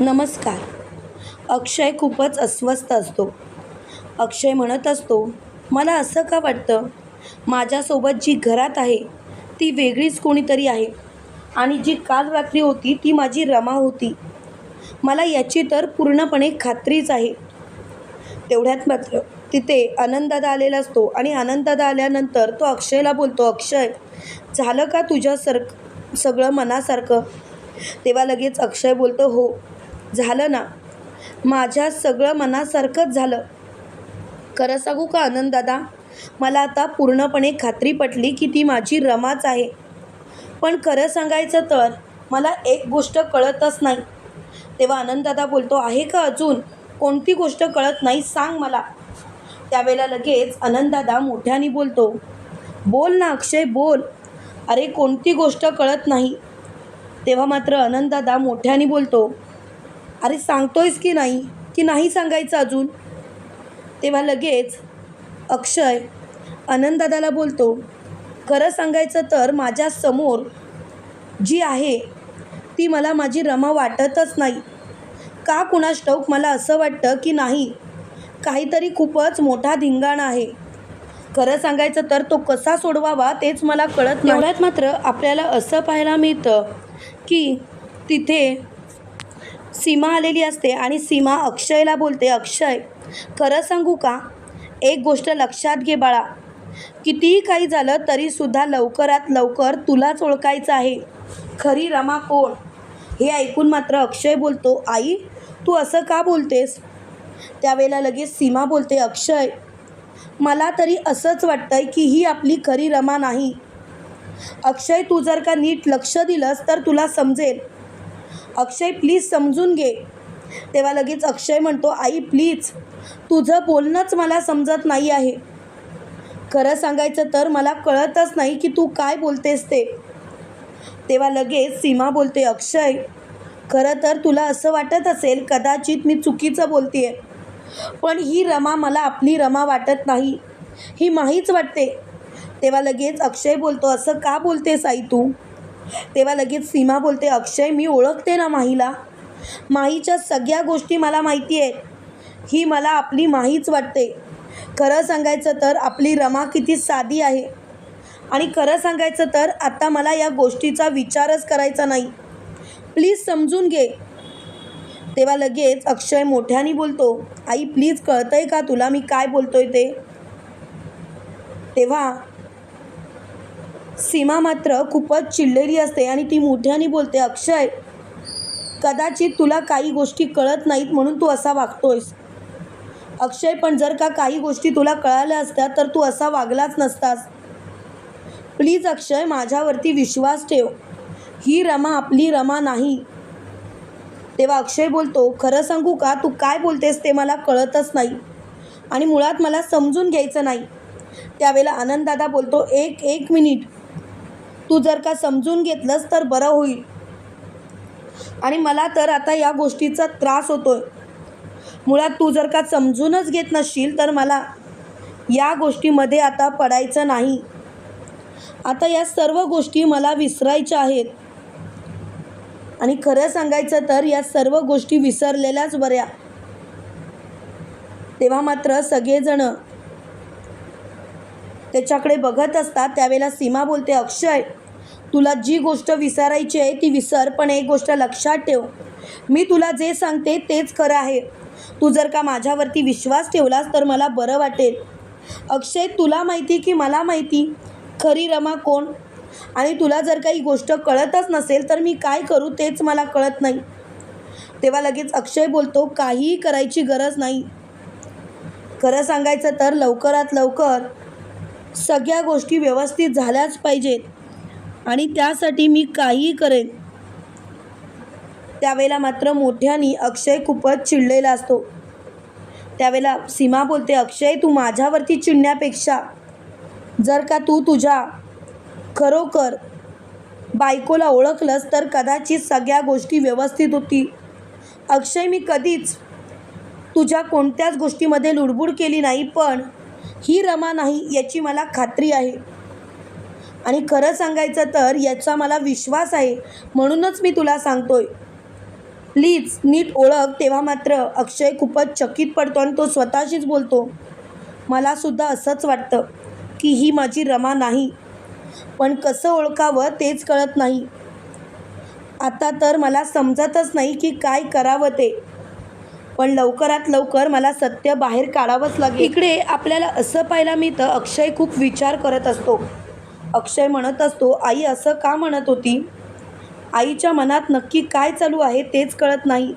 नमस्कार. अक्षय खूपच अस्वस्थ असतो. अक्षय म्हणत असतो मला असं का वाटतं? माझ्यासोबत जी घरात आहे ती वेगळीच कोणीतरी आहे. आणि जी काल रात्री होती ती माझी रमा होती. मला याची तर पूर्णपणे खात्रीच आहे. तेवढ्यात मात्र तिथे आनंददा आलेला असतो आणि आनंददा आल्यानंतर तो अक्षयला बोलतो अक्षय झालं का तुझ्या सर सगळं मनासारखं? तेव्हा लगेच अक्षय बोलतो हो झालं ना? माझ्या सगळं मनासारखंच झालं. खरं सांगू का आनंददादा मला आता पूर्णपणे खात्री पटली की ती माझी रमाच आहे. पण खरं सांगायचं तर मला एक गोष्ट कळतच नाही. तेव्हा आनंददादा बोलतो आहे का अजून? कोणती गोष्ट कळत नाही सांग मला. त्यावेळेला लगेच आनंददादा मोठ्याने बोलतो बोल ना अक्षय बोल. अरे कोणती गोष्ट कळत नाही. तेव्हा मात्र आनंददादा मोठ्याने बोलतो अरे सांगतोयस की नाही? की नाही सांगायचं अजून? तेव्हा लगेच अक्षय आनंददादाला बोलतो खरं सांगायचं तर माझ्यासमोर जी आहे ती मला माझी रमा वाटतच नाही. का कुणास ठाऊक मला असं वाटतं की नाही? काहीतरी खूपच मोठा धिंगाणा आहे. खरं सांगायचं तर तो कसा सोडवावा तेच मला कळत नाही. एवढ्यात मात्र आपल्याला असं पाहायला मिळतं की तिथे सीमा आलेली असते आणि सीमा अक्षयला बोलते अक्षय खरं सांगू का? एक गोष्ट लक्षात घे बाळा. कितीही काही झालं तरीसुद्धा लवकरात लवकर तुलाच ओळखायचं आहे. खरी रमा कोण? हे ऐकून मात्र अक्षय बोलतो आई तू असं का बोलतेस? त्यावेळेला लगेच सीमा बोलते अक्षय मला तरी असंच वाटतंय की ही आपली खरी रमा नाही. अक्षय तू जर का नीट लक्ष दिलंस तर तुला समजेल. अक्षय प्लीज समजून घे. तेव्हा लगेच अक्षय म्हणतो आई प्लीज तुझं बोलणंच मला समजत नाही आहे. खरं सांगायचं तर मला कळतच नाही की तू काय बोलतेस ते. तेव्हा लगेच सीमा बोलते अक्षय खरं तर तुला असं वाटत असेल कदाचित मी चुकीचं बोलते पण ही रमा मला आपली रमा वाटत नाही. ही माहीच वाटते. तेव्हा लगेच अक्षय बोलतो असं का बोलतेस आई तू? तेव्हा लगेच सीमा बोलते अक्षय मी ओळखते ना माहीला. माहीच्या सगळ्या गोष्टी मला माहिती आहेत. ही मला आपली माहीच वाटते. खरं सांगायचं तर आपली रमा किती साधी आहे. आणि खरं सांगायचं तर आता मला या गोष्टीचा विचारच करायचा नाही. प्लीज समजून घे. तेव्हा लगेच अक्षय मोठ्याने बोलतो आई प्लीज कळतंय का तुला मी काय बोलतोय ते? तेव्हा सीमा मात्र खूपच चिडलेली असते आणि ती मोठ्याने बोलते अक्षय कदाचित तुला काही गोष्टी कळत नाहीत म्हणून तू असा वागतोयस. अक्षय पण जर का काही गोष्टी तुला कळाल्या असत्या तर तू असा वागलाच नसतास. प्लीज अक्षय माझ्यावरती विश्वास ठेव. ही रमा आपली रमा नाही. तेव्हा अक्षय बोलतो खरं सांगू का तू काय बोलतेस ते मला कळतच नाही आणि मुळात मला समजून घ्यायचं नाही. त्यावेळेला आनंददादा बोलतो एक एक मिनिट. तू जर का समजून घेतलंस तर बरं होईल. आणि मला तर आता या गोष्टीचा त्रास होतोय. मुळात तू जर का समजूनच घेत नसशील तर मला या गोष्टीमध्ये आता पडायचं नाही. आता या सर्व गोष्टी मला विसरायच्या आहेत. आणि खरं सांगायचं तर या सर्व गोष्टी विसरलेल्याच बऱ्या. तेव्हा मात्र सगळेजण त्याच्याकडे बघत असतात. त्यावेळेला सीमा बोलते अक्षय तुला जी गोष्ट विसरायची आहे ती विसर पण एक गोष्ट लक्षात ठेव. मी तुला जे सांगते तेच खरं आहे. तू जर का माझ्यावरती विश्वास ठेवलास तर मला बरं वाटेल. अक्षय तुला माहिती की मला माहिती? खरी रमा कोण? आणि तुला जर काही गोष्ट कळतच नसेल तर मी काय करू तेच मला कळत नाही. तेव्हा लगेच अक्षय बोलतो काहीही करायची गरज नाही. खरं सांगायचं तर लवकरात लवकर सगळ्या गोष्टी व्यवस्थित झाल्याच पाहिजेत. आणि त्यासाठी मी काहीही करेन. त्यावेळेला मात्र मोठ्याने अक्षय खूपच चिडलेला असतो. त्यावेळेला सीमा बोलते अक्षय तू माझ्यावरती चिडण्यापेक्षा जर का तू तुझ्या खरोखर बायकोला ओळखलंस तर कदाचित सगळ्या गोष्टी व्यवस्थित होती. अक्षय मी कधीच तुझ्या कोणत्याच गोष्टीमध्ये लुडबुड केली नाही पण ही रमा नाही याची मला खात्री आहे. आणि खरं सांगायचं तर याचा मला विश्वास आहे. म्हणूनच मी तुला सांगतोय. प्लीज नीट ओळख. तेव्हा मात्र अक्षय खूपच चकित पडतो आणि तो स्वतःशीच बोलतो. मलासुद्धा असंच वाटतं की ही माझी रमा नाही. पण कसं ओळखावं तेच कळत नाही. आता तर मला समजतच नाही की काय करावं ते. पण लवकरात लवकर मला सत्य बाहेर काढावंच लागेल. इकडे आपल्याला असं पाहायला मिळतं अक्षय खूप विचार करत असतो. अक्षय म्हणत असतो आई असं का म्हणत होती? आईच्या मनात नक्की काय चालू आहे तेच कळत नाही.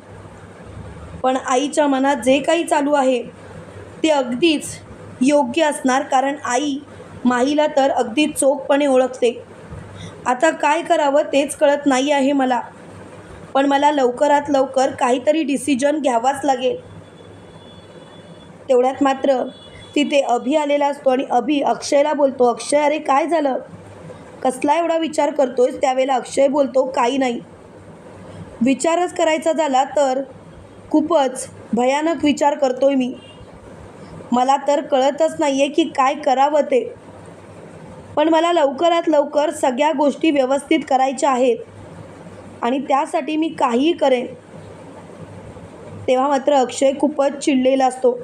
पण आईच्या मनात जे काही चालू आहे ते अगदीच योग्य असणार कारण आई माहीला तर अगदी चोखपणे ओळखते. आता काय करावं तेच कळत नाही आहे मला. पण मला लवकरात लवकर काहीतरी डिसिजन घ्यावाच लागेल. तेवढ्यात मात्र तिथे अभि आलेला असतो आणि अभि अक्षयला बोलतो अक्षय अरे काय झालं? कसला एवढा विचार करतोयस? त्यावेळेला अक्षय बोलतो काही नाही. विचारच करायचा झाला तर खूपच भयानक विचार करतोय मी. मला तर कळतच नाही आहे की काय करावं ते. पण मला लवकरात लवकर सगळ्या गोष्टी व्यवस्थित करायच्या आहेत आणि त्यासाठी मी काहीही करेन. तेव्हा मात्र अक्षय खूपच चिडलेला असतो.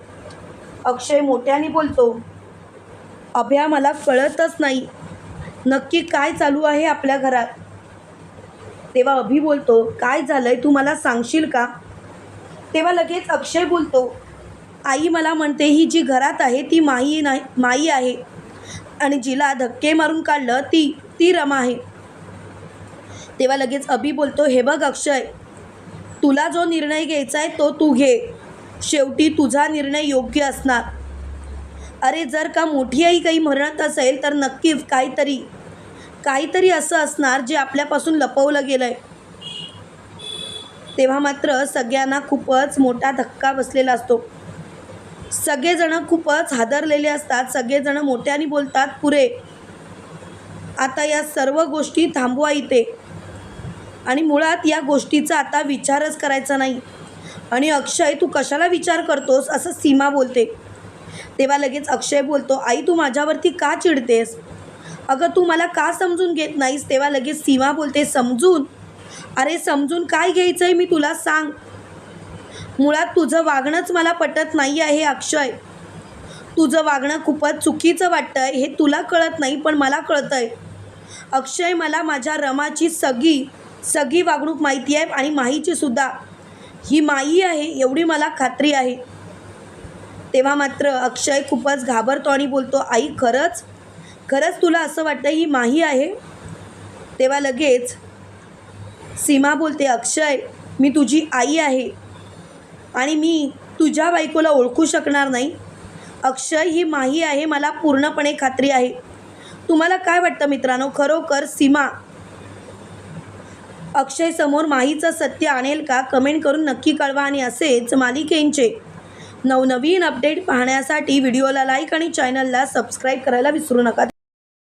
अक्षय मोठ्याने बोलतो अभ्या मला कळतच नाही. नक्की काय चालू आहे आपल्या घरात? तेव्हा अभि बोलतो काय झालंय तू मला सांगशील का? तेव्हा लगेच अक्षय बोलतो आई मला म्हणते ही जी घरात आहे ती माई नाही माई आहे. आणि जिला धक्के मारून काढलं ती ती रमा आहे. तेव्हा लगेच अभि बोलतो हे बघ अक्षय तुला जो निर्णय घ्यायचा आहे तो तू घे. शेवटी तुझा निर्णय योग्य असणार. अरे जर का मोठी आई काही म्हणत असेल तर नक्कीच काहीतरी काहीतरी असं असणार जे आपल्यापासून लपवलं गेलं आहे तेव्हा मात्र सगळ्यांना खूपच मोठा धक्का बसलेला असतो. सगळेजणं खूपच हादरलेले असतात सगळेजणं मोठ्याने बोलतात पुरे आता या सर्व गोष्टी थांबवा इथे. आणि मुळात या गोष्टीचा आता विचारच करायचा नाही. आणि अक्षय तू कशाला विचार करतोस? असं सीमा बोलते. तेव्हा लगेच अक्षय बोलतो आई तू माझ्यावरती का चिडतेस? अगं तू मला का समजून घेत नाहीस? तेव्हा लगेच सीमा बोलते समजून? अरे समजून काय घ्यायचं आहे मी तुला सांग. मुळात तुझं वागणंच मला पटत नाही आहे अक्षय. तुझं वागणं खूपच चुकीचं वाटतं आहे हे तुला कळत नाही पण मला कळतं आहे अक्षय मला माझ्या रमाची सगळी सगळी वागणूक माहिती आहे आणि माहीचीसुद्धा ही माई आहे एवढी मला खात्री आहे. तेव्हा मात्र अक्षय खूपच घाबरतो आणि बोलतो आई खरंच? खरंच तुला असं वाटतं ही माही आहे? तेव्हा लगेच सीमा बोलते अक्षय मी तुझी आई आहे आणि मी तुझ्या बायकोला ओळखू शकणार नाही. अक्षय ही माही आहे मला पूर्णपणे खात्री आहे. तुम्हाला काय वाटतं मित्रांनो? खरोखर सीमा अक्षय समोर माहीचं सत्य आणेल का? कमेंट करून नक्की कळवा आणि असेच मालिकेंचे नवनवीन अपडेट पाहण्यासाठी व्हिडिओला लाईक आणि चॅनलला सबस्क्राईब करायला विसरू नका.